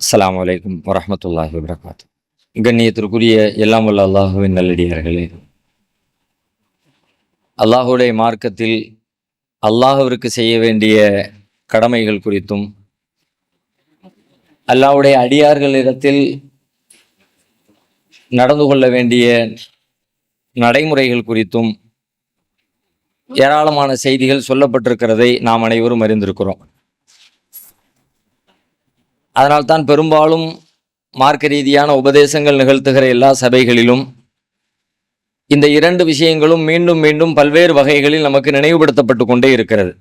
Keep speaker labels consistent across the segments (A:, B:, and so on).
A: அஸ்லாம் வலைக்கம் வரஹ்மத்துல்லாஹி வபரகாத்து கண்ணியத்திற்குரிய எல்லாம் வல்ல அல்லாஹுவின் நல்லடியார்களே. அல்லாஹுடைய மார்க்கத்தில் அல்லாஹுவிற்கு செய்ய வேண்டிய கடமைகள் குறித்தும் அல்லாஹ்வுடைய அடியார்களிடத்தில் நடந்து கொள்ள வேண்டிய நடைமுறைகள் குறித்தும் ஏராளமான செய்திகள் சொல்லப்பட்டிருக்கிறதை நாம் அனைவரும் அறிந்திருக்கிறோம். அதனால்தான் பெரும்பாலும் மார்க்க ரீதியான உபதேசங்கள் நிகழ்த்துகிற எல்லா சபைகளிலும் இந்த இரண்டு விஷயங்களும் மீண்டும் மீண்டும் பல்வேறு வகைகளில் நமக்கு நினைவுபடுத்தப்பட்டு கொண்டே இருக்கிறது.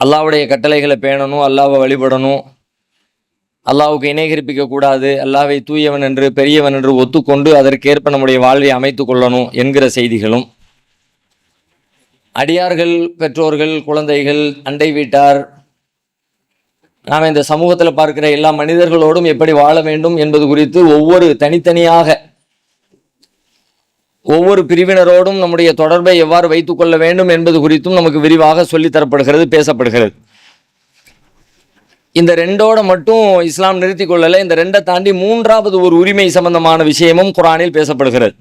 A: அல்லாஹ்வுடைய கட்டளைகளை பேணணும் அல்லாவை வழிபடணும் அல்லாவுக்கு இணைகரிப்பிக்க கூடாது அல்லாவை தூயவன் என்று பெரியவன் என்று ஒத்துக்கொண்டு அதற்கேற்ப நம்முடைய வாழ்வை அமைத்து கொள்ளணும் என்கிற செய்திகளும். அடியார்கள் பெற்றோர்கள் குழந்தைகள் அண்டை வீட்டார் நாம் இந்த சமூகத்தில் பார்க்கிற எல்லா மனிதர்களோடும் எப்படி வாழ வேண்டும் என்பது குறித்து ஒவ்வொரு தனித்தனியாக ஒவ்வொரு பிரிவினரோடும் நம்முடைய தொடர்பை எவ்வாறு வைத்துக் கொள்ள வேண்டும் என்பது குறித்தும் நமக்கு விரிவாக சொல்லித் தரப்படுகிறது பேசப்படுகிறது. இந்த ரெண்டோட மட்டும் இஸ்லாம் நிறுத்தி கொள்ளலை இந்த ரெண்டை தாண்டி மூன்றாவது ஒரு உரிமை சம்பந்தமான விஷயமும் குரானில் பேசப்படுகிறது.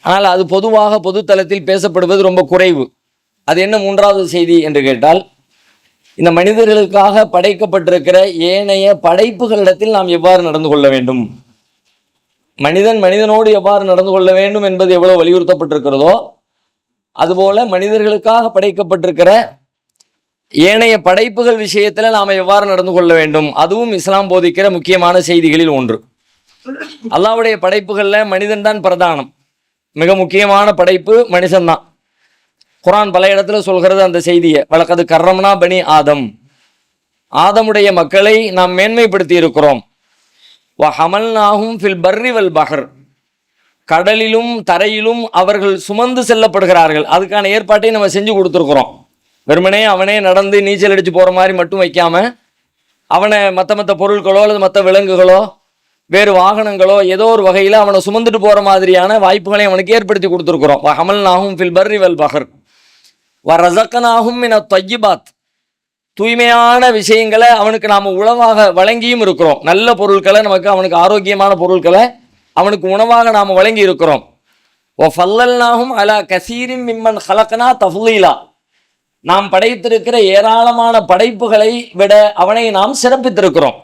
A: ஆனால் அது பொதுவாக பொதுத்தளத்தில் பேசப்படுவது ரொம்ப குறைவு. அது என்ன மூன்றாவது செய்தி என்று கேட்டால் இந்த மனிதர்களுக்காக படைக்கப்பட்டிருக்கிற ஏனைய படைப்புகளிடத்தில் நாம் எவ்வாறு நடந்து கொள்ள வேண்டும்? மனிதன் மனிதனோடு எவ்வாறு நடந்து கொள்ள வேண்டும் என்பது எவ்வளவு வலியுறுத்தப்பட்டிருக்கிறதோ அதுபோல மனிதர்களுக்காக படைக்கப்பட்டிருக்கிற ஏனைய படைப்புகள் விஷயத்தில் நாம் எவ்வாறு நடந்து கொள்ள வேண்டும்? அதுவும் இஸ்லாம் போதிக்கிற முக்கியமான செய்திகளில் ஒன்று. அல்லாவுடைய படைப்புகளில் மனிதன் தான் பிரதானம். மிக முக்கியமான படைப்பு மனுஷன்தான் குரான் பல இடத்துல சொல்கிறது அந்த செய்தியை. வழக்கது கர்ரம்னா பனி ஆதம். ஆதமுடைய மக்களை நாம் மேன்மைப்படுத்தி இருக்கிறோம். வ ஹமல்நாகும் ஃபில் பர்ரிவல் பஹர். கடலிலும் தரையிலும் அவர்கள் சுமந்து செல்லப்படுகிறார்கள். அதுக்கான ஏற்பாட்டை நம்ம செஞ்சு கொடுத்துருக்குறோம். வெறுமனே அவனே நடந்து நீச்சல் அடித்து போகிற மாதிரி மட்டும் வைக்காம அவனை மற்ற மற்ற பொருட்களோ அல்லது மற்ற விலங்குகளோ வேறு வாகனங்களோ ஏதோ ஒரு வகையில் அவனை சுமந்துட்டு போகிற மாதிரியான வாய்ப்புகளை அவனுக்கு ஏற்படுத்தி கொடுத்துருக்குறோம். வ ஹமல்நாகும் ஃபில் பர்ரி வல் பஹர். வ என மின தொய்யிபாத் தூய்மையான விஷயங்களை அவனுக்கு நாம் உணவாக வழங்கியும் இருக்கிறோம். நல்ல பொருட்களை நமக்கு அவனுக்கு ஆரோக்கியமான பொருட்களை அவனுக்கு உணவாக நாம் வழங்கி இருக்கிறோம். ஓ ஃபல்லல்னாகும் அலா கசீரின் மிம்மன் ஹலக்கனா தஃலீலா. நாம் படைத்திருக்கிற ஏராளமான படைப்புகளை விட அவனை நாம் சிறப்பித்திருக்கிறோம்.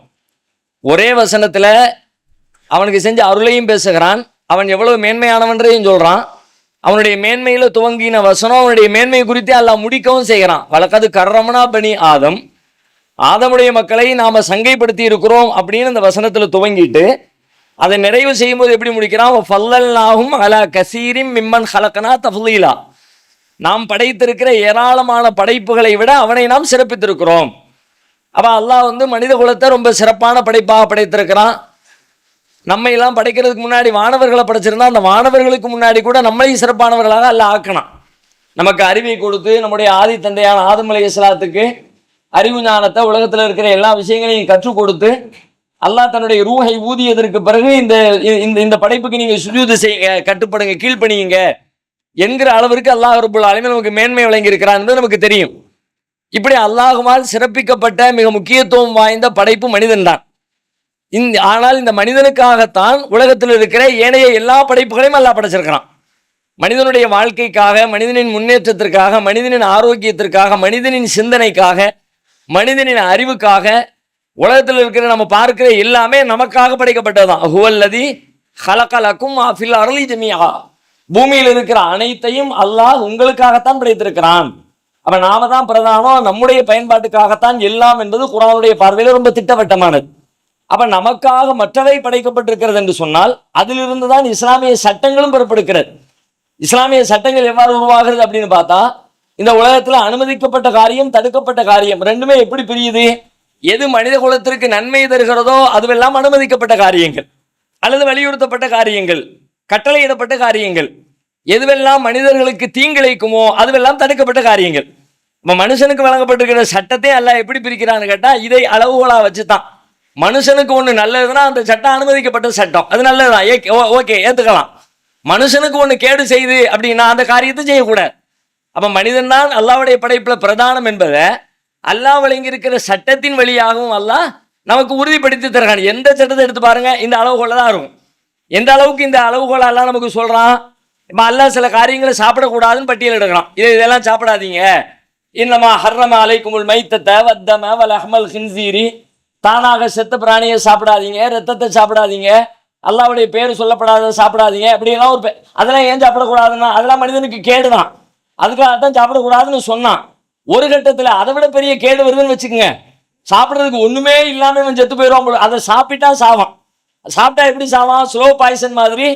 A: ஒரே வசனத்தில் அவனுக்கு செஞ்ச அருளையும் பேசுகிறான். அவன் எவ்வளவு மேன்மையானவன்றையும் சொல்கிறான் அவனுடைய மேன்மையில துவங்கின வசனம் அவனுடைய மேன்மை குறித்து அல்லாஹ் முடிக்கவும் செய்கிறான். வழக்கது கர்ரமனா பனி ஆதம். ஆதமுடைய மக்களை நாம சங்கைப்படுத்தி இருக்கிறோம் அப்படின்னு அந்த வசனத்துல துவங்கிட்டு அதை நிறைவு செய்யும்போது எப்படி முடிக்கிறான்? ஃபல்லல்லாகும் அலா கசீரிம் மிம்மன் ஹலக்கனா தஃலீலா. நாம் படைத்திருக்கிற ஏராளமான படைப்புகளை விட அவனை நாம் சிறப்பித்திருக்கிறோம். அப்ப அல்லாஹ் வந்து மனித குலத்தை ரொம்ப சிறப்பான படைப்பாக படைத்திருக்கிறான். நம்ம எல்லாம் படைக்கிறதுக்கு முன்னாடி வானவர்களை படைச்சிருந்தா அந்த வானவர்களுக்கு முன்னாடி கூட நம்மளையும் சிறப்பானவர்களாக அல்ல ஆக்கணும். நமக்கு அறிவை கொடுத்து நம்முடைய ஆதி தந்தையான ஆதமலை இஸ்லாத்துக்கு அறிவு ஞானத்தை உலகத்தில் இருக்கிற எல்லா விஷயங்களையும் கற்றுக் கொடுத்து அல்லாஹ் தன்னுடைய ரூஹை ஊதியதற்கு பிறகு இந்த இந்த இந்த படைப்புக்கு நீங்கள் சுஜூது செய்யுங்க கட்டுப்படுங்க கீழ்ப்பணியுங்க என்கிற அளவிற்கு அல்லாஹ் ரபுல் ஆலமீன் நமக்கு மேன்மை வழங்கி இருக்கிறான் நமக்கு தெரியும். இப்படி அல்லாஹுமால் சிறப்பிக்கப்பட்ட மிக முக்கியத்துவம் வாய்ந்த படைப்பு மனிதன்தான். இந்த ஆனால் இந்த மனிதனுக்காகத்தான் உலகத்தில் இருக்கிற ஏனைய எல்லா படைப்புகளையும் அல்லாஹ் படைச்சிருக்கிறான். மனிதனுடைய வாழ்க்கைக்காக மனிதனின் முன்னேற்றத்திற்காக மனிதனின் ஆரோக்கியத்திற்காக மனிதனின் சிந்தனைக்காக மனிதனின் அறிவுக்காக உலகத்தில் இருக்கிற நம்ம பார்க்கிற எல்லாமே நமக்காக படைக்கப்பட்டதுதான். ஹுவல்லதி ஹலகலக்கும் ஃபில் அருளி ஜமியா பூமியில் இருக்கிற அனைத்தையும் அல்லாஹ் உங்களுக்காகத்தான் படைத்திருக்கிறான். அப்ப நாம தான் பிரதானம் நம்முடைய பயன்பாட்டுக்காகத்தான் எல்லாம் என்பது குரானுடைய பார்வையில் ரொம்ப திட்டவட்டமானது. அப்ப நமக்காக மற்றவை படைக்கப்பட்டிருக்கிறது என்று சொன்னால் அதிலிருந்து தான் இஸ்லாமிய சட்டங்களும் பிறப்படுகிறது. இஸ்லாமிய சட்டங்கள் எவ்வாறு உருவாகிறது அப்படின்னு பார்த்தா இந்த உலகத்துல அனுமதிக்கப்பட்ட காரியம் தடுக்கப்பட்ட காரியம் ரெண்டுமே எப்படி பிரியுது? எது மனித குலத்திற்கு நன்மை தருகிறதோ அதுவெல்லாம் அனுமதிக்கப்பட்ட காரியங்கள். அல்லது வலியுறுத்தப்பட்ட காரியங்கள் கட்டளையிடப்பட்ட காரியங்கள். எதுவெல்லாம் மனிதர்களுக்கு தீங்கிழைக்குமோ அதுவெல்லாம் தடுக்கப்பட்ட காரியங்கள். நம்ம மனுஷனுக்கு வழங்கப்பட்டிருக்கிற சட்டத்தை எல்லாம் எப்படி பிரிக்கிறான்னு கேட்டால் இதை அளவுகோலா வச்சுதான். மனுஷனுக்கு ஒன்று நல்லதுன்னா அந்த சட்டம் அனுமதிக்கப்பட்ட சட்டம். அது நல்லதுதான். ஏ ஓகே ஏற்றுக்கலாம் மனுஷனுக்கு ஒன்று கேடு செய்து அப்படின்னா அந்த காரியத்தை செய்யக்கூடாது. அப்போ மனிதன் தான் அல்லாவுடைய படைப்பில் பிரதானம் என்பதை அல்லாஹ் வழங்கியிருக்கிற சட்டத்தின் வழியாகவும் அல்லாஹ் நமக்கு உறுதிப்படுத்தி தருகிறான். எந்த சட்டத்தை எடுத்து பாருங்க? இந்த அளவுகோல தான் இருக்கும். எந்த அளவுக்கு இந்த அளவுகோல எல்லாம் நமக்கு சொல்கிறான் இப்போ அல்லாஹ் சில காரியங்களை சாப்பிடக்கூடாதுன்னு பட்டியல் எடுக்கிறான். இது இதெல்லாம் சாப்பிடாதீங்க. இன்னமா ஹர்ரம அலைக்குமுல் மைத்த வத்தம வல் அஹ்மல் ஹின்சீரி. தானாக செத்த பிராணியை சாப்பிடாதீங்க ரத்தத்தை சாப்பிடாதீங்க அல்லாவுடைய பேர் சொல்லப்படாத சாப்பிடாதீங்க அப்படியெல்லாம் ஒரு அதெல்லாம் ஏன் சாப்பிடக்கூடாதுன்னா அதெல்லாம் மனிதனுக்கு கேடு தான் அதுக்காக தான் சாப்பிடக்கூடாதுன்னு சொன்னான். ஒரு கட்டத்தில் அதை விட பெரிய கேடு வருதுன்னு வச்சுக்கோங்க. சாப்பிட்றதுக்கு ஒன்றுமே இல்லாமல் இவன் செத்து போயிடுவான் அதை சாப்பிட்டா சாவான். சாப்பிட்டா எப்படி சாவான்? ஸ்லோ பாய்சன் மாதிரி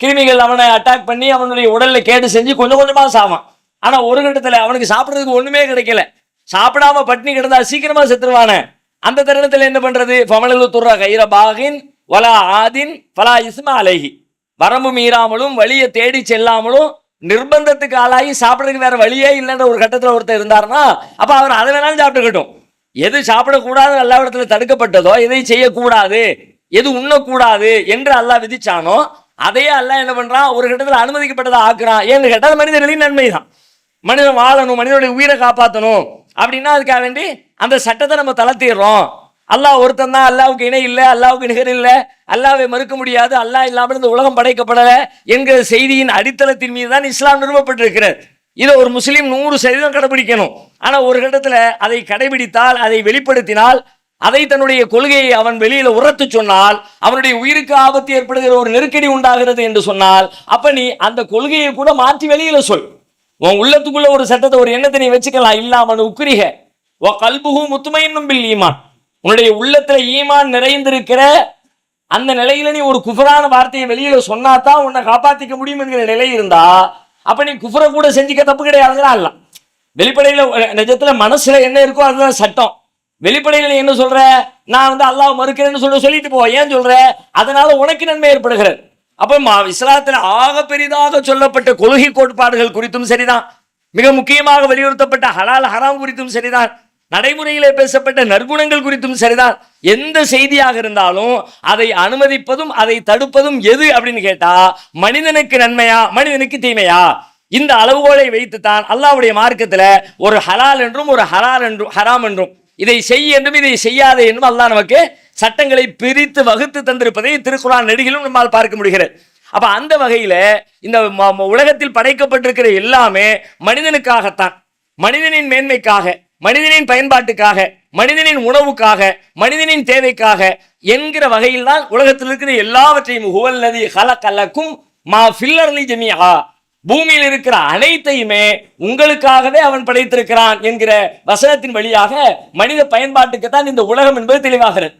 A: கிருமிகள் அவனை அட்டாக் பண்ணி அவனுடைய உடலில் கேடு செஞ்சு கொஞ்சம் கொஞ்சமாக சாவான். ஆனால் ஒரு கட்டத்தில் அவனுக்கு சாப்பிட்றதுக்கு ஒன்றுமே கிடைக்கல. சாப்பிடாம பட்டினி கிடந்தா சீக்கிரமாக செத்துருவானே. அந்த தருணத்தில் என்ன பண்றது? ஃபமலு துர்ர கைர பாகின் வலா ஆதின் பலா இஸ்மா அலைகி வரம்பு மீறாமலும் வழியை தேடி செல்லாமலும் நிர்பந்தத்துக்கு ஆளாகி சாப்பிட்றதுக்கு வேற வழியே இல்லைன்ற ஒரு கட்டத்தில் ஒருத்தர் இருந்தாருன்னா அப்ப அவர் அதை வேணாலும் சாப்பிட்டுக்கட்டும். எது சாப்பிடக்கூடாது எல்லா இடத்துல தடுக்கப்பட்டதோ எதை செய்யக்கூடாது எது உண்ணக்கூடாது என்று அல்லாஹ் விதிச்சானோ அதையே அல்லாஹ் என்ன பண்றான்? ஒரு கட்டத்தில் அனுமதிக்கப்பட்டதை ஆக்குறான். ஏன்னு கேட்டால் மனிதர்களின் நன்மை தான் மனிதன் வாழணும் மனிதனுடைய உயிரை காப்பாற்றணும் அப்படின்னா அதுக்காக வேண்டி அந்த சட்டத்தை நம்ம தளர்த்திடுறோம். அல்லாஹ் ஒருத்தன் தான் அல்லாவுக்கு இணை இல்லை அல்லாவுக்கு நிகர் இல்லை. அல்லாவை மறுக்க முடியாது அல்லாஹ் இல்லாமல் இந்த உலகம் படைக்கப்படலை என்கிற செய்தியின் அடித்தளத்தின் மீது தான் இஸ்லாம் நிறுவப்பட்டிருக்கிறது. இதை ஒரு முஸ்லீம் நூறு சதவீதம் கடைபிடிக்கணும். ஆனால் ஒரு கட்டத்தில் அதை கடைபிடித்தால் அதை வெளிப்படுத்தினால் அதை தன்னுடைய கொள்கையை அவன் வெளியில உரத்து சொன்னால் அவனுடைய உயிருக்கு ஆபத்து ஏற்படுகிற ஒரு நெருக்கடி உண்டாகிறது என்று சொன்னால் அப்ப நீ அந்த கொள்கையை கூட மாற்றி வெளியில சொல். உன் உள்ளத்துக்குள்ள ஒரு சட்டத்தை ஒரு எண்ணத்தை நீ வச்சுக்கலாம் இல்லாமல் உக்குரிக. ஓ கல்புகு முத்துமையும் பில் ஈமான். உன்னுடைய உள்ளத்துல ஈமான் நிறைந்திருக்கிற அந்த நிலையில நீ ஒரு குஃபரான வார்த்தையை வெளியில சொன்னா தான் உன்னை காப்பாத்திக்க முடியும் என்கிற நிலை இருந்தா அப்ப நீ குஃபரை கூட செஞ்சுக்க தப்பு கிடையாதுங்களா இல்ல வெளிப்படையில நிஜத்துல மனசுல என்ன இருக்கோ அதுதான் சட்டம். வெளிப்படையில நீ என்ன சொல்ற? நான் வந்து அல்லாஹ் மறுக்கிறேன்னு சொல்ல சொல்லிட்டு போ. ஏன் சொல்ற? அதனால உனக்கு நன்மை ஏற்படுகிறது. அப்போ மா- ஆக பெரிதாக சொல்லப்பட்ட கொள்கை கோட்பாடுகள் குறித்தும் சரிதான். மிக முக்கியமாக வலியுறுத்தப்பட்ட ஹலால் ஹராம் குறித்தும் சரிதான். நடைமுறையிலே பேசப்பட்ட நற்குணங்கள் குறித்தும் சரிதான். எந்த செய்தியாக இருந்தாலும் அதை அனுமதிப்பதும் அதை தடுப்பதும் எது அப்படின்னு கேட்டா மனிதனுக்கு நன்மையா மனிதனுக்கு தீமையா? இந்த அளவுகோலை வைத்துத்தான் அல்லாஹ்வுடைய மார்க்கத்தில் ஒரு ஹலால் என்றும் ஒரு ஹலால் என்றும் ஹராம் என்றும் இதை செய் என்றும் இதை செய்யாதே என்றும் அல்லாஹ் நமக்கு சட்டங்களை பிரித்து வகுத்து தந்திருப்பதை திருக்குறான் நெடுகிலும் நம்மால் பார்க்க முடிகிறது. அப்ப அந்த வகையில இந்த உலகத்தில் படைக்கப்பட்டிருக்கிற எல்லாமே மனிதனுக்காகத்தான். மனிதனின் மேன்மைக்காக மனிதனின் பயன்பாட்டுக்காக மனிதனின் உணவுக்காக மனிதனின் தேவைக்காக என்கிற வகையில் தான் உலகத்தில் இருக்கிற எல்லாவற்றையும் ஹுவல்லதி ஹலக்கலக்கும் மா ஃபில்லர்லி ஜெமியா பூமியில் இருக்கிற அனைத்தையுமே உங்களுக்காகவே அவன் படைத்திருக்கிறான் என்கிற வசனத்தின் வழியாக மனித பயன்பாட்டுக்கு தான் இந்த உலகம் என்பது தெளிவாகிறது.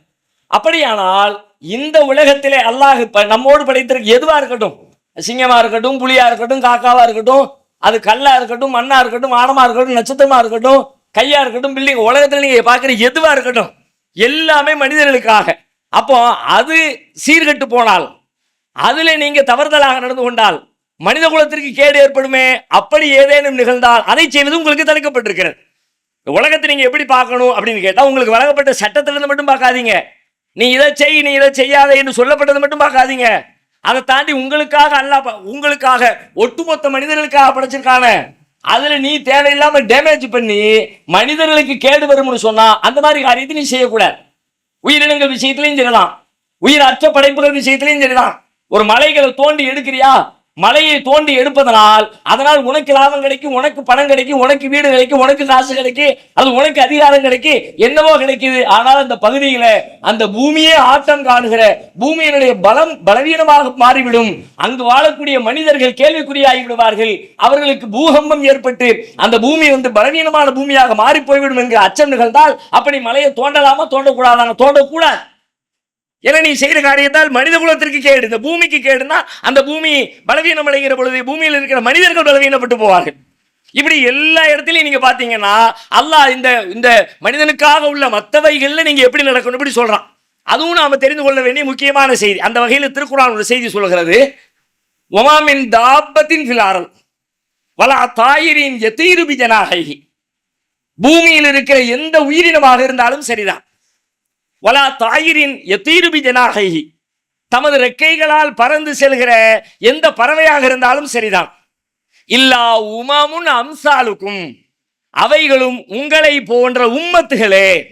A: அப்படியானால் இந்த உலகத்திலே அல்லாஹ் நம்மோடு படைத்திருக்க எதுவாக இருக்கட்டும்? சிங்கமாக இருக்கட்டும் புளியாக இருக்கட்டும் காக்காவாக இருக்கட்டும் அது கல்லா இருக்கட்டும் மண்ணாக இருக்கட்டும் வானமா இருக்கட்டும் நட்சத்திரமாக இருக்கட்டும் கையாக இருக்கட்டும் பில்டிங் உலகத்தில் நீங்கள் பார்க்குற எதுவாக இருக்கட்டும் எல்லாமே மனிதர்களுக்காக. அப்போ அது சீர்கெட்டு போனால் அதில் நீங்கள் தவறுதலாக நடந்து கொண்டால் மனித குலத்திற்கு கேடு ஏற்படுமே அப்படி ஏதேனும் நிகழ்ந்தால் அதை செய்வது உங்களுக்கு தடுக்கப்பட்டிருக்கிறது. உலகத்தை நீங்கள் எப்படி பார்க்கணும் அப்படின்னு கேட்டால் உங்களுக்கு வழங்கப்பட்ட சட்டத்திலிருந்து மட்டும் பார்க்காதீங்க. நீ இதை செய் நீ இதை செய்யாத என்று சொல்லப்பட்டது மட்டும் பார்க்காதீங்க. அதை தாண்டி உங்களுக்காக அல்ல உங்களுக்காக ஒட்டுமொத்த மனிதர்களுக்காக படைச்சிருக்கான. அதுல நீ தேவையில்லாம டேமேஜ் பண்ணி மனிதர்களுக்கு கேடு வரும்னு சொன்னா அந்த மாதிரி காரியத்தை நீ செய்யக்கூடாது. உயிரினங்கள் விஷயத்திலையும் சரிதான். உயிர் அற்ற படைப்புகள் விஷயத்திலையும் சரிதான். ஒரு மலைகளை தோண்டி எடுக்கிறியா? மலையை தோண்டி எடுப்பதனால் அதனால் உனக்கு லாபம் கிடைக்கும் உனக்கு பணம் கிடைக்கும் உனக்கு வீடு கிடைக்கும் உனக்கு காசு கிடைக்கும் அது உனக்கு அதிகாரம் கிடைக்கும் என்னவோ கிடைக்குது. ஆனால் அந்த பகுதியில அந்த பூமியே ஆட்டம் காணுகிற பூமியினுடைய பலம் பலவீனமாக மாறிவிடும். அங்கு வாழக்கூடிய மனிதர்கள் கேள்விக்குறியாகி விடுவார்கள். அவர்களுக்கு பூகம்பம் ஏற்பட்டு அந்த பூமி வந்து பலவீனமான பூமியாக மாறி போய்விடும் என்கிற அச்சம் நிகழ்ந்தால் அப்படி மலையை தோண்டலாமா தோண்டக்கூடாதான? தோண்டக்கூடாது. ஏன்னா நீ செய்கிற காரியத்தால் மனித குலத்திற்கு கேடு. இந்த பூமிக்கு கேடுனா அந்த பூமி பலவீனம் அடைகிற பொழுது பூமியில் இருக்கிற மனிதர்கள் பலவீனப்பட்டு போவார்கள். இப்படி எல்லா இடத்துலையும் நீங்க பாத்தீங்கன்னா அல்லாஹ் இந்த இந்த மனிதனுக்காக உள்ள மற்றவைகள்ல நீங்க எப்படி நடக்கணும் இப்படி சொல்றான். அதுவும் நாம தெரிந்து கொள்ள வேண்டிய முக்கியமான செய்தி. அந்த வகையில் திருக்குறான் ஒரு செய்தி சொல்கிறது ஒமாமின் தாபத்தின் பிலாரல் வலா தாயிரின் எத்தீருபி ஜனாகி பூமியில் இருக்கிற எந்த உயிரினமாக இருந்தாலும் சரிதான். வலா தாயிரின் எத்தீருபி ஜனாகி தமது ரெக்கைகளால் பறந்து செல்கிற எந்த பறவையாக இருந்தாலும் சரிதான். இல்லா உமாமுன் அம்சாலுக்கும் அவைகளும் உங்களை போன்ற உம்மத்துகளே.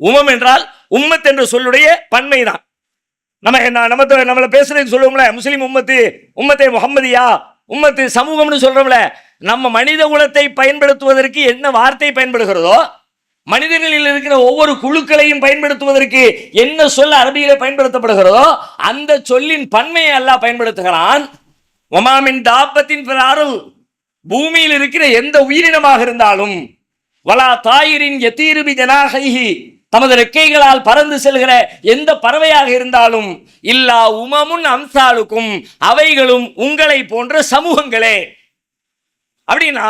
A: உமம் என்றால் உம்மத் என்ற சொல்லுடைய பன்மைதான். நம்ம என்ன- நம்ம த- நம்மள பேசுறதுக்கு சொல்லுவோம்ல முஸ்லீம் உம்மத்து உம்மத்தே முகம்மதியா உம்மத்து சமூகம்னு சொல்றோம்ல நம்ம மனித குலத்தை பயன்படுத்துவதற்கு என்ன வார்த்தை பயன்படுகிறதோ மனிதர்களில் இருக்கிற ஒவ்வொரு குழுக்களையும் பயன்படுத்துவதற்கு என்ன சொல் அரபியில பயன்படுத்தப்படுகிறதோ அந்த சொல்லின் பன்மையை அல்லாஹ் பயன்படுத்துகிறான். ஒமாமின் தாப்பத்தின் பிறாரும் பூமியில் இருக்கிற எந்த உயிரினமாக இருந்தாலும் வலா தாயிரின் எத்தீருபி ஜனாகைஹி தமது ரெக்கைகளால் பறந்து செல்கிற எந்த பறவையாக இருந்தாலும் இல்லா உமமுன் அம்சாலுக்கும் அவைகளும் உங்களை போன்ற சமூகங்களே. அப்படின்னா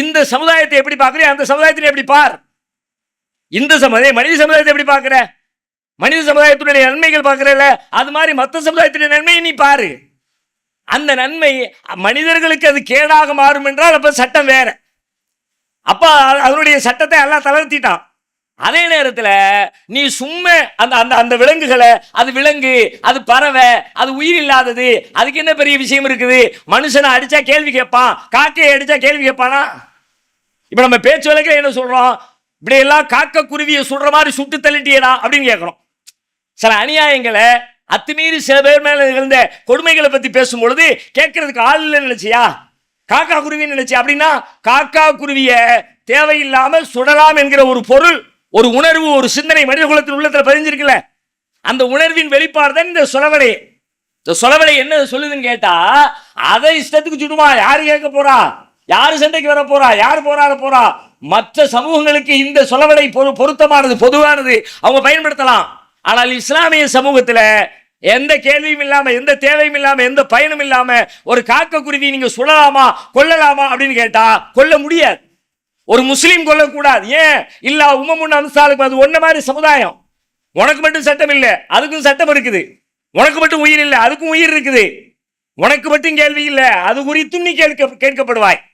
A: இந்த சமுதாயத்தை எப்படி பார்க்குறீங்க அந்த சமுதாயத்தில் எப்படி பார்? இந்து சமுதாயம் மனித சமுதாயத்தை எப்படி பார்க்குற? மனித சமுதாயத்தினுடைய நன்மைகள் பார்க்குறல அது மாதிரி மற்ற சமுதாயத்தினுடைய நன்மையை நீ பாரு. அந்த நன்மை மனிதர்களுக்கு அது கேடாக மாறும் என்றால் அப்போ சட்டம் வேற. அப்போ அதனுடைய சட்டத்தை எல்லாம் தளர்த்திட்டான். அதே நேரத்தில் நீ சும்மா அந்த அந்த அந்த விலங்குகளை அது விலங்கு அது பறவை அது உயிர் இல்லாதது அதுக்கு என்ன பெரிய விஷயம் இருக்குது? மனுஷனை அடித்தா கேள்வி கேட்பான் காக்கையை அடித்தா கேள்வி கேட்பானா? இப்போ நம்ம பேச்சு வழக்கில் என்ன சொல்கிறோம் இப்படியெல்லாம் காக்க குருவியை சுடுற மாதிரி சுட்டு தள்ளிட்டியடா அப்படின்னு கேட்குறோம். சில அநியாயங்களை அத்துமீறி சில பேர் மேலே இருந்த கொடுமைகளை பற்றி பேசும்பொழுது கேட்கறதுக்கு ஆள் இல்லை நினைச்சியா? காக்கா குருவின்னு நினைச்சியா? அப்படின்னா காக்கா குருவிய தேவையில்லாமல் சுடலாம் என்கிற ஒரு பொருள் ஒரு உணர்வு ஒரு சிந்தனை மனித குலத்தின் உள்ளத்தில் பதிஞ்சிருக்குல்ல. அந்த உணர்வின் வெளிப்பாடு தான் இந்த சொலவடை. இந்த சொலவடை என்ன சொல்லுதுன்னு கேட்டா அதை இஷ்டத்துக்கு சுடுமா? யாரு கேட்க போறா? யாரு சண்டைக்கு வர போறா? யார் போராட போறா? மற்ற சமூகங்களுக்கு இந்த சொலவடை பொரு- பொருத்தமானது பொதுவானது அவங்க பயன்படுத்தலாம். ஆனால் இஸ்லாமிய சமூகத்தில் எந்த கேள்வியும் இல்லாமல் எந்த தேவையும் இல்லாமல் எந்த பயனும் இல்லாமல் ஒரு காக்க குருவி நீங்கள் சுடலாமா கொல்லலாமா அப்படின்னு கேட்டால் கொல்ல முடியாது. ஒரு முஸ்லீம் கொல்லக்கூடாது. ஏன்? இல்ல உமமுன் அம்சாலுக்கு அது ஒன்ன மாதிரி சமுதாயம். உனக்கு மட்டும் சட்டம் இல்லை அதுக்கும் சட்டம் இருக்குது. உனக்கு மட்டும் உயிர் இல்லை அதுக்கும் உயிர் இருக்குது. உனக்கு மட்டும் கேள்வி இல்லை அது குறித்தும் நீ கேட்க கேட்கப்படுவாய்.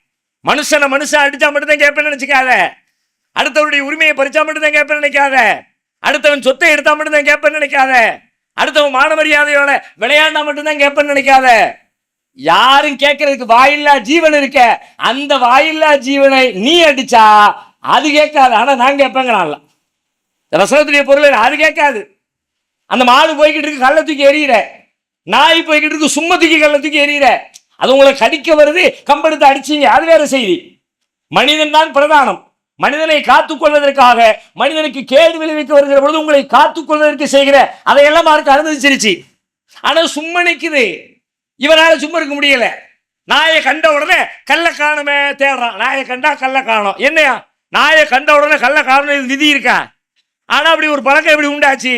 A: மனுஷனை மனுஷன் அடித்தா மட்டும்தான் கேட்பேன்னு நினச்சிக்காத. அடுத்தவருடைய உரிமையை பறிச்சா மட்டும்தான் கேட்பேன்னு நினைக்காத. அடுத்தவன் சொத்தை எடுத்தா மட்டும்தான் கேட்பேன்னு நினைக்காத. அடுத்தவன் மான மரியாதையோட விளையாண்டா மட்டும்தான் கேட்பேன்னு நினைக்காத. யாரும் கேட்கறதுக்கு வாயில்லா ஜீவன் இருக்க. அந்த வாயில்லா ஜீவனை நீ அடிச்சா அது கேட்காது. ஆனால் நான் கேட்பேங்கிறான்ல ரசனத்துடைய பொருள் அது கேட்காது. அந்த மாடு போய்கிட்டு இருக்கு கள்ள தூக்கி எறிகிற நாய் போய்கிட்டு இருக்கு சும்மா தூக்கி கள்ள தூக்கி எறிகிற அது உங்களை கடிக்க வருது கம்பெடுத்து அடிச்சீங்க. அது வேற செய்தி. மனிதன் தான் பிரதானம். மனிதனை காத்துக்கொள்வதற்காக மனிதனுக்கு கேடு விளைவிக்க வருகிற பொழுது உங்களை காத்துக்கொள்வதற்கு செய்கிற அதையெல்லாம் மார்க்க அனுமதிச்சிருச்சு. ஆனால் சும்மா நிற்குது இவனால் சும்மா இருக்க முடியல. நாயை கண்ட உடனே கல்ல காணுமே தேடுறான். நாயை கண்டா கல்ல காணும். என்னையா? நாயை கண்ட உடனே கல்ல காணும் இது விதி இருக்கா? ஆனால் அப்படி ஒரு பழக்கம் எப்படி உண்டாச்சு?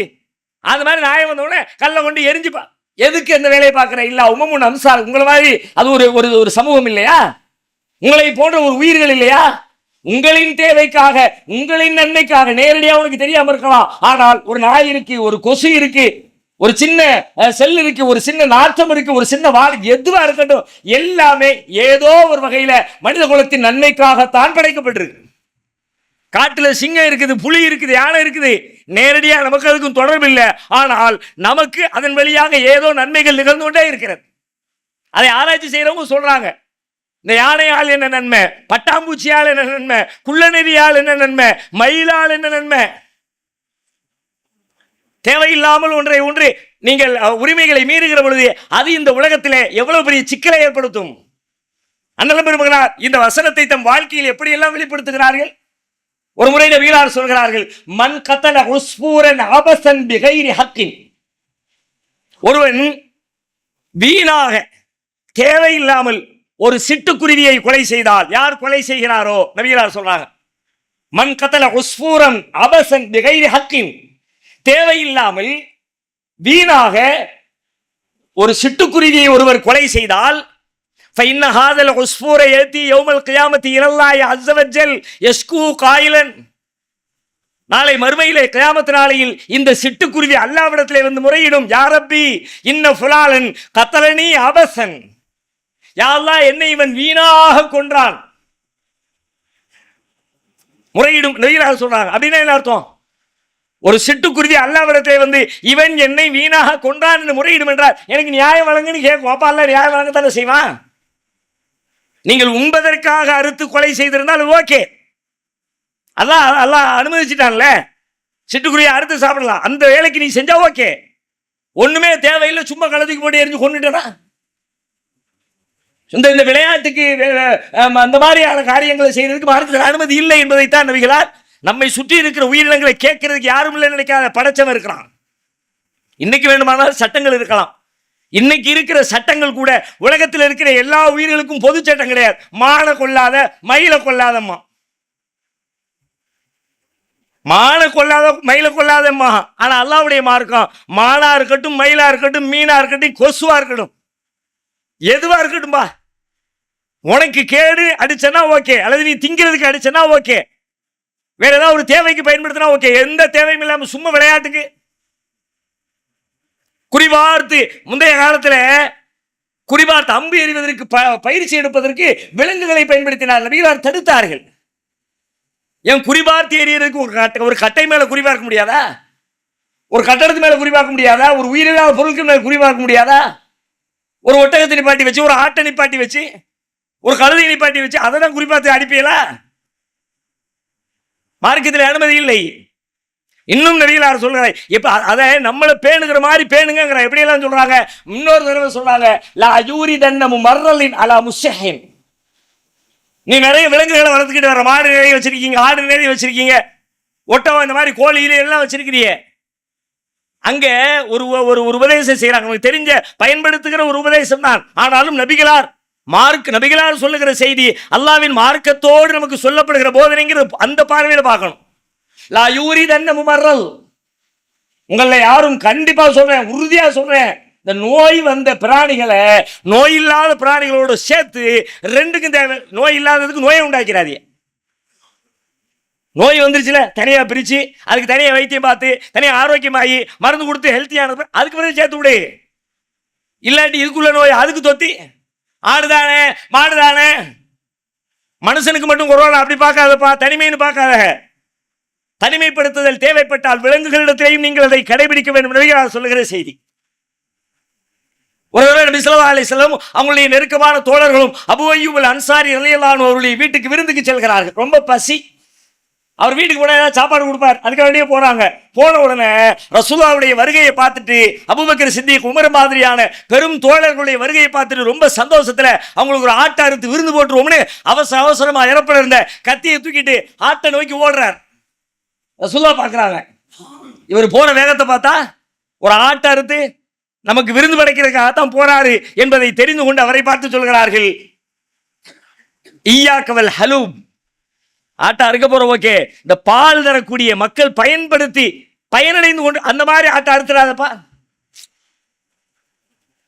A: அது மாதிரி நாயை வந்த உடனே கல்லை கொண்டு எரிஞ்சுப்பா எதுக்கு இந்த வேலையை பார்க்குற இல்ல உமமுன் அம்சால் உங்களை மாதிரி அது ஒரு ஒரு ஒரு சமூகம் இல்லையா? உங்களை போன்ற ஒரு உயிர்கள் இல்லையா? உங்களின் தேவைக்காக உங்களின் நன்மைக்காக நேரடியாக உனக்கு தெரியாமல் இருக்கலாம். ஆனால் ஒரு நாய் இருக்கு ஒரு கொசு இருக்கு ஒரு சின்ன செல் இருக்கு ஒரு சின்ன நாற்றம் இருக்கு ஒரு சின்ன வாழ் எதுவா இருக்கட்டும் எல்லாமே ஏதோ ஒரு வகையில மனித குலத்தின் நன்மைக்காகத்தான் படைக்கப்பட்டிருக்கு. காட்டில் சிங்கம் இருக்குது புலி இருக்குது யானை இருக்குது. நேரடியாக நமக்கு அதுக்கும் தொடர்பு இல்லை ஆனால் நமக்கு அதன் வழியாக ஏதோ நன்மைகள் நிகழ்ந்து கொண்டே இருக்கிறது. அதை ஆராய்ச்சி செய்கிறவங்க சொல்கிறாங்க இந்த யானையால் என்ன நன்மை? பட்டாம்பூச்சியால் என்ன நன்மை? குள்ளநெறியால் என்ன நன்மை? மயிலால் என்ன நன்மை? தேவையில்லாமல் ஒன்றை ஒன்று நீங்கள் உரிமைகளை மீறுகிற பொழுது அது இந்த உலகத்திலே எவ்வளவு பெரிய சிக்கலை ஏற்படுத்தும்? அண்ணலம் பெருமகனார் இந்த வசனத்தை தம் வாழ்க்கையில் எப்படியெல்லாம் வெளிப்படுத்துகிறார்கள்? ஒரு முறை நபிகளார் சொல்கிறார்கள் மண் கத்தல உஸ்பூரன் அபசன் பிகைரி ஹக்கின். ஒருவன் வீணாக தேவையில்லாமல் ஒரு சிட்டுக்குருவியை கொலை செய்தால் யார் கொலை செய்கிறாரோ? நபிகளார் சொல்றாங்க மண் கத்தல உஸ்பூரன் அபசன் பிகைரி ஹக்கின். தேவையில்லாமல் வீணாக ஒரு சிட்டுக்குருவியை ஒருவர் கொலை செய்தால் فإن هذا العصفور يأتي يوم القيامة إلى الله عز وجل يشكو قائلا நாளை மறுமையிலே கியாமத்து நாளையில் இந்த சிட்டுக்குருவி அல்லாவிடத்திலே வந்து முறையிடும் யாரப்பி இன்ன புலாலன் கத்தலனி அபசன் யாரெல்லாம் என்னை இவன் வீணாக கொன்றான் முறையிடும் நெய்யலாக சொல்றாங்க அப்படின்னா என்ன அர்த்தம் ஒரு சிட்டுக்குருவி அல்லாவிடத்திலே வந்து இவன் என்னை வீணாக கொன்றான் என்று முறையிடும் என்றால் எனக்கு நியாயம் வழங்குன்னு கேட்கும் அப்பா அல்ல நியாயம் வழங்கத்தானே செய்வான் நீங்கள் உண்பதற்காக அறுத்து கொலை செய்திருந்தால் ஓகே.
B: அதான் அல்லாஹ் அனுமதிச்சிட்டான்ல? சிட்டுக்குருவியை அறுத்து சாப்பிடலாம். அந்த வேலைக்கு நீ செஞ்சா ஓகே. ஒண்ணுமே தேவையில்லை சும்மா கலத்துக்கு போட்டு எரிஞ்சு கொண்டுட்டனா இந்த இந்த விளையாட்டுக்கு அந்த மாதிரியான காரியங்களை செய்யறதுக்கு மார்க்கத்தில் அனுமதி இல்லை என்பதைத்தான் நபிகளார் நம்மை சுற்றி இருக்கிற உயிரினங்களை கேட்கறதுக்கு யாரும் இல்லை நினைக்காத படைச்சவன் இருக்கிறான். இன்னைக்கு வேண்டுமானால் சட்டங்கள் இருக்கலாம். இன்னைக்கு இருக்கிற சட்டங்கள் கூட உலகத்தில் இருக்கிற எல்லா உயிர்களுக்கும் பொது சட்டம் கிடையாது. மானை கொள்ளாத மயிலை கொள்ளாதம்மா. மானை கொள்ளாத மயிலை கொள்ளாதம்மா. ஆனால் அல்லாவுடைய மார்க்கம் மானா இருக்கட்டும் மயிலா இருக்கட்டும் மீனா இருக்கட்டும் கொசுவா இருக்கட்டும். எதுவா இருக்கட்டும்பா? உனக்கு கேடு அடிச்சனா ஓகே அல்லது நீ திங்கிறதுக்கு அடிச்சனா ஓகே. வேற ஏதாவது ஒரு தேவைக்கு பயன்படுத்தினா ஓகே. எந்த தேவையும் இல்லாமல் சும்மா விளையாட்டுக்கு. குறிபார்த்து முந்தைய காலத்தில் குறிபார்த்து அம்பு எறிவதற்கு ப- பயிற்சி எடுப்பதற்கு விலங்குகளை பயன்படுத்தினார். நபிகளார் தடுத்தார்கள். ஏன் குறிபார்த்து எறியறதுக்கு ஒரு கட்டை ஒரு கட்டை மேலே குறிபார்க்க முடியாதா? ஒரு கட்டடத்து மேலே குறிபார்க்க முடியாதா? ஒரு உயிரில்லாத பொருட்கள் மேலே குறிபார்க்க முடியாதா? ஒரு ஒட்டகத்தை நிப்பாட்டி வச்சு ஒரு ஆட்டை நிப்பாட்டி வச்சு ஒரு கழுதை நிப்பாட்டி வச்சு அதை தான் குறிப்பாத்து அடிப்பீங்களா? மார்க்கத்தில் அனுமதி இல்லை. இன்னும் நபிகளார் சொல்றாங்க இப்போ அதை நம்மளை பேணுகிற மாதிரி பேணுங்கிற எப்படியெல்லாம் சொல்கிறாங்க இன்னொரு தடவை சொல்கிறாங்க லா யூரி தன்னமு மர்ரலின் அலா முஸ்ஸஹின். நீ நிறைய விலங்குகளை வளர்த்துக்கிட்டு வர மாடு நிறைய வச்சிருக்கீங்க ஆடு நிறைய வச்சிருக்கீங்க. ஒட்டகம் இந்த மாதிரி கோழியில எல்லாம் வச்சிருக்கிறீங்க அங்கே ஒரு ஒரு உபதேசம் செய்கிறாங்க நமக்கு தெரிஞ்ச பயன்படுத்துகிற ஒரு உபதேசம் தான். ஆனாலும் நபிகளார் மார்க் நபிகளார் சொல்லுகிற செய்தி அல்லாவின் மார்க்கத்தோடு நமக்கு சொல்லப்படுகிற போதனைங்கிற அந்த பார்வையில் பார்க்கணும். லா யூரி தன்ன முமர்ரல். உங்களை யாரும் கண்டிப்பாக சொல்றேன் உறுதியாக சொல்றேன். இந்த நோய் வந்த பிராணிகளை நோய் இல்லாத பிராணிகளோடு சேர்த்து ரெண்டுக்கும் தேவை. நோய் இல்லாததுக்கு நோயை உண்டாக்கிறாதே. நோய் வந்துருச்சுல தனியாக பிரித்து அதுக்கு தனியாக வைத்தியம் பார்த்து தனியாக ஆரோக்கியமாகி மருந்து கொடுத்து ஹெல்த்தியானது அதுக்கு பிறகு சேர்த்து விடு. இல்லாட்டி இதுக்குள்ள நோய் அதுக்கு தொத்தி. ஆடுதானே மாடுதானே. மனுஷனுக்கு மட்டும் கொரோனா அப்படி பார்க்காதப்பா தனிமைன்னு பார்க்காத. தனிமைப்படுத்துதல் தேவைப்பட்டால் விலங்குகளிடத்திலேயும் நீங்கள் அதை கடைபிடிக்க வேண்டும் என்று சொல்லுகிற செய்தி. ஒருவேளை நபி ஸல்லல்லாஹு அலைஹி அவங்களுடைய நெருக்கமான தோழர்களும் அபு அன்சாரி ரலியல்லாஹு அவருடைய வீட்டுக்கு விருந்துக்கு செல்கிறார்கள். ரொம்ப பசி. அவர் வீட்டுக்கு போனால் ஏதாவது சாப்பாடு கொடுப்பார். அதுக்கு வேண்டிய போறாங்க. போன உடனே ரசூலாவுடைய வருகையை பார்த்துட்டு அபுபக்கர் சித்திக் உமர் மாதிரியான பெரும் தோழர்களுடைய வருகையை பார்த்துட்டு ரொம்ப சந்தோஷத்துல அவங்களுக்கு ஒரு ஆட்டை அறுத்து விருந்து போட்டுருவோம்னு அவசர அவசரமாக இறப்பில் இருந்த கத்தியை தூக்கிட்டு ஆட்டை நோக்கி ஓடுறார். ரசுல்லா பார்க்குறாங்க. இவர் போன வேகத்தை பார்த்தா ஒரு ஆட்டை அறுத்து நமக்கு விருந்து படைக்கிறதுக்காகத்தான் போறாரு என்பதை தெரிந்து கொண்டு அவரை பார்த்து சொல்கிறார்கள். ஈயாக்கவல் ஹலூப் ஆட்டை அறுக்க போற ஓகே. இந்த பால் தரக்கூடிய மக்கள் பயன்படுத்தி பயனடைந்து கொண்டு அந்த மாதிரி ஆட்டை அறுத்துறாதப்பா.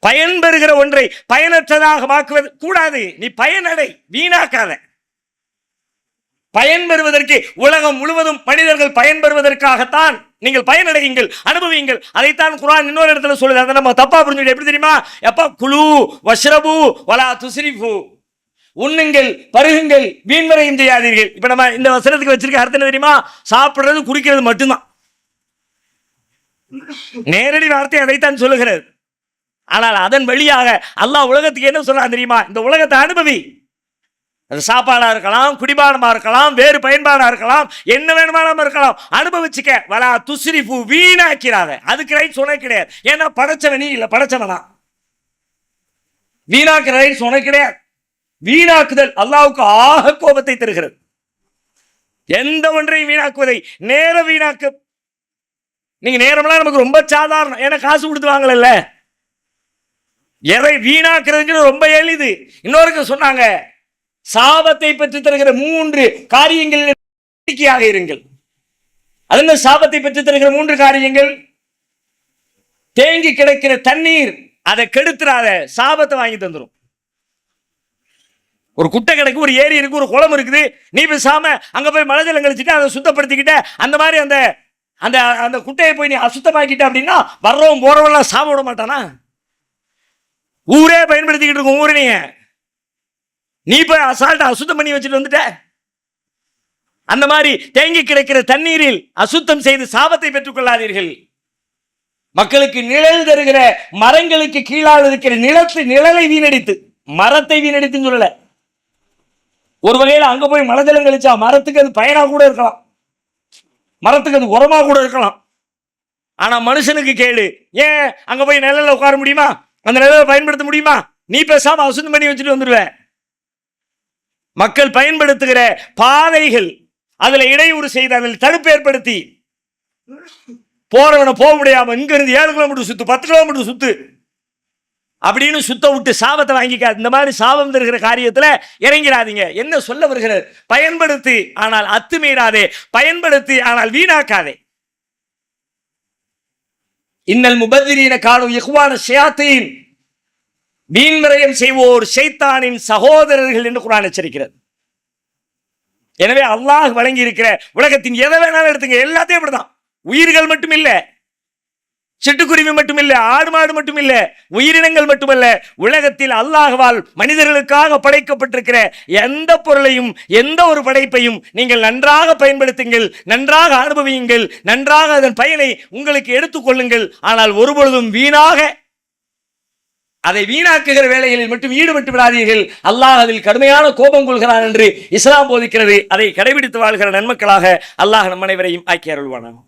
B: பயன்பெறுகிற ஒன்றை பயனற்றதாக மாக்குவது கூடாது. நீ பயனடை வீணாக்காத. பயன்பெறுவதற்கு உலகம் முழுவதும் மனிதர்கள் பயன்பெறுவதற்காகத்தான் நீங்கள் பயனடையுங்கள் அனுபவியுங்கள். அதைத்தான் குரான் இன்னொரு இடத்துல சொல்லுது. அதை நம்ம தப்பா புரிஞ்சுக்கிட்டு எப்படி தெரியுமா? எப்பா குழு வஷ்ரபு வலா துஸ்ரிஃபு. உண்ணுங்கள் பருகுங்கள் வீண்வரையும் செய்யாதீர்கள். இப்ப நம்ம இந்த வசனத்துக்கு வச்சிருக்க அர்த்தம் என்ன தெரியுமா? சாப்பிடுறது குடிக்கிறது மட்டும்தான். நேரடி வார்த்தை அதைத்தான் சொல்லுகிறது ஆனால் அதன் வழியாக அல்லாஹ் உலகத்துக்கு என்ன சொல்றான் தெரியுமா? இந்த உலகத்தை அனுபவி. அது சாப்பாடாக இருக்கலாம் குடிபானமாக இருக்கலாம் வேறு பயன்பாடாக இருக்கலாம் என்ன வேணுமானாலும் இருக்கலாம். அனுபவிச்சுக்க. வலா துஸ்ரிஃபு வீணாக்கிறாத. அதுக்கு ரைட் சொன்ன கிடையாது. ஏன்னா படைச்சவனி இல்லை படைச்சவனா? வீணாக்கிற ரைட் சொன்ன கிடையாது. வீணாக்குதல் அல்லாவுக்கு ஆக கோபத்தை தருகிறது. எந்த ஒன்றையும் வீணாக்குவதை நேர வீணாக்கு. நீங்க நேரம்லாம் நமக்கு ரொம்ப சாதாரணம். ஏன்னா காசு கொடுத்து வாங்கல எதை வீணாக்குறதுங்கிறது ரொம்ப எளிது. இன்னொருக்கு சொன்னாங்க சாபத்தை பெற்று தருகிற மூன்று காரியங்களில் நம்பிக்கையாக இருங்கள். அது சாபத்தை பெற்று தருகிற மூன்று காரியங்கள்? தேங்கி கிடக்கிற தண்ணீர் அதை கெடுத்துறாத சாபத்தை வாங்கி தந்துடும் ஒரு குட்டை கிடக்கு ஒரு ஏரி இருக்கு ஒரு குளம் இருக்குது. நீ பேசாம அங்க போய் மழை ஜலம் கழிச்சுட்டு அதை சுத்தப்படுத்திக்கிட்ட அந்த மாதிரி அந்த அந்த அந்த குட்டையை போய் நீ அசுத்தமாக்கிட்ட அப்படின்னா வர்றவன் போறவெல்லாம் சாப விட மாட்டானா? ஊரே பயன்படுத்திக்கிட்டு இருக்கும் ஊர் நீங்க நீ போய் அசால்ட்டா அசுத்தம் பண்ணி வச்சுட்டு வந்துட்ட? அந்த மாதிரி தேங்கி கிடக்கிற தண்ணீரில் அசுத்தம் செய்து சாபத்தை பெற்றுக் கொள்ளாதீர்கள். மக்களுக்கு நிழல் தருகிற மரங்களுக்கு கீழால் இருக்கிற நிலத்தை நிழலை வீணடித்து மரத்தை வீணடித்துன்னு சொல்லல. ஒரு வகையில் அங்க போய் மலஜலம் கழிச்சா மரத்துக்கு அது பயனாக கூட இருக்கலாம். மரத்துக்கு அது உரமாக கூட இருக்கலாம். ஆனா மனுஷனுக்கு கேளு ஏன் அங்க போய் நிழலில் உட்கார முடியுமா? அந்த நிழலை பயன்படுத்த முடியுமா? நீ பேசாம அசுத்தம் பண்ணி வச்சுட்டு வந்துடுவேன் மக்கள் பயன்படுத்துகிற பாதைகள் அதுல இடையூறு செய்து அதில் தடுப்பு ஏற்படுத்தி போறவனை போக முடியாம இங்க இருந்து ஏழு கிலோமீட்டர் சுத்து பத்து கிலோமீட்டர் சுத்து அப்படின்னு சுத்த விட்டு சாபத்தை வாங்கிக்காது. இந்த மாதிரி சாபம் தருகிற காரியத்தில் இறங்கிறாதீங்க என்ன சொல்ல வருகிறது பயன்படுத்தி ஆனால் அத்துமீறாதே. பயன்படுத்தி ஆனால் வீணாக்காதே. இன்னல் முபதிரீன காணும் இஹ்வான ஷியாத்தீன். வீண்விரயம் செய்வோர் சைத்தானின் சகோதரர்கள் என்று குரான் எச்சரிக்கிறது. எனவே அல்லாஹ் வழங்கி இருக்கிற உலகத்தின் எதை வேணாலும் எடுத்துங்க. எல்லாத்தையும் அப்படிதான். உயிர்கள் மட்டும் இல்ல சிட்டுக்குருவி மட்டும் இல்ல ஆடு மாடு மட்டும் இல்ல உயிரினங்கள் மட்டுமல்ல உலகத்தில் அல்லாஹ்வால் மனிதர்களுக்காக படைக்கப்பட்டிருக்கிற எந்த பொருளையும் எந்த ஒரு படைப்பையும் நீங்கள் நன்றாக பயன்படுத்துங்கள் நன்றாக அனுபவியுங்கள் நன்றாக அதன் பயனை உங்களுக்கு எடுத்துக்கொள்ளுங்கள் ஆனால் ஒருபொழுதும் வீணாக அதை வீணாக்குகிற வேலைகளில் மட்டும் ஈடுபட்டு விடாதீர்கள். அல்லாஹ் அதில் கடுமையான கோபம் கொள்கிறான் என்று இஸ்லாம் போதிக்கிறது. அதை கடைபிடித்து வாழ்கிற நன்மக்களாக அல்லாஹ் நம் அனைவரையும் ஆக்கி அருள்வானாகும்